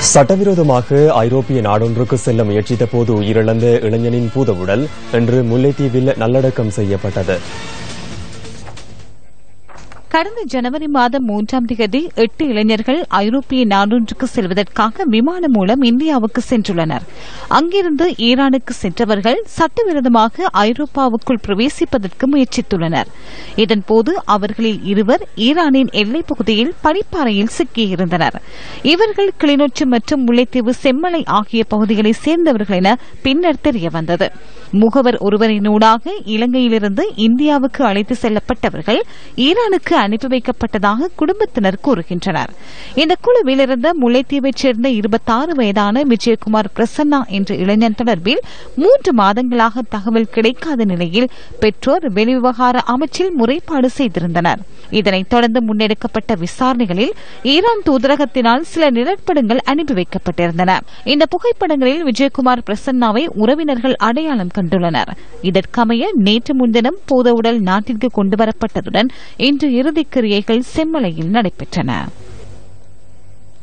சட்டவிரோதமாக ஐரோப்பிய நாடொன்றுக்கு செல்ல முயற்சித்த போது உயிரிழந்த இளைஞனின் பூதவுடல் இன்று முல்லைத்தீவில் நல்லடக்கம் செய்யப்பட்டது. கடந்த ஜனவரி மாதம் மூன்றாம் தேதி எட்டு இளைஞர்கள் ஐரோப்பிய நாடொன்றுக்கு செல்வதற்காக விமானம் மூலம் இந்தியாவுக்கு சென்றுள்ளனர். அங்கிருந்து ஈரானுக்கு சென்றவர்கள் சட்டவிரோதமாக ஐரோப்பாவுக்குள் பிரவேசிப்பதற்கு முயற்சித்துள்ளனர். இதன்போது அவர்களில் இருவர் ஈரானின் எல்லைப் பகுதியில் பனிப்பாறையில் சிக்கியிருந்தனர். இவர்கள் கிளிநொச்சி மற்றும் முல்லைத்தீவு செம்மலை ஆகிய பகுதிகளைச் சேர்ந்தவர்கள் என பின்னர் தெரியவந்தது. முகவர் ஒருவரினூடாக இலங்கையிலிருந்து இந்தியாவுக்கு அழைத்து செல்லப்பட்டவர்கள் ஈரானுக்கு அனுப்பி வைக்கப்பட்டதாக குடும்பத்தினர் கூறுகின்றனர். இந்த குழுவில் இருந்த முல்லைத்தீவைச் சேர்ந்த இருபத்தாறு வயதான விஜயகுமார் பிரசன்னா என்ற இளைஞன் தொடர்பில் மூன்று மாதங்களாக தகவல் கிடைக்காத நிலையில் பெற்றோர் வெளிவிவகார அமைச்சில் முறைப்பாடு செய்திருந்தனர். இதனைத் தொடர்ந்து முன்னெடுக்கப்பட்ட விசாரணைகளில் ஈரான் தூதரகத்தினால் சில நிழற்படங்கள் அனுப்பி வைக்கப்பட்டிருந்தன. இந்த புகைப்படங்களில் விஜயகுமார் பிரசன்னாவை உறவினர்கள் அடையாளம் கண்டுள்ளனர். இதற்கமைய நேற்று முன்தினம் பூத உடல் நாட்டிற்கு கொண்டுவரப்பட்டதுடன் இன்று இறுதிக் கிரியைகள் செம்மலையில் நடைபெற்றன.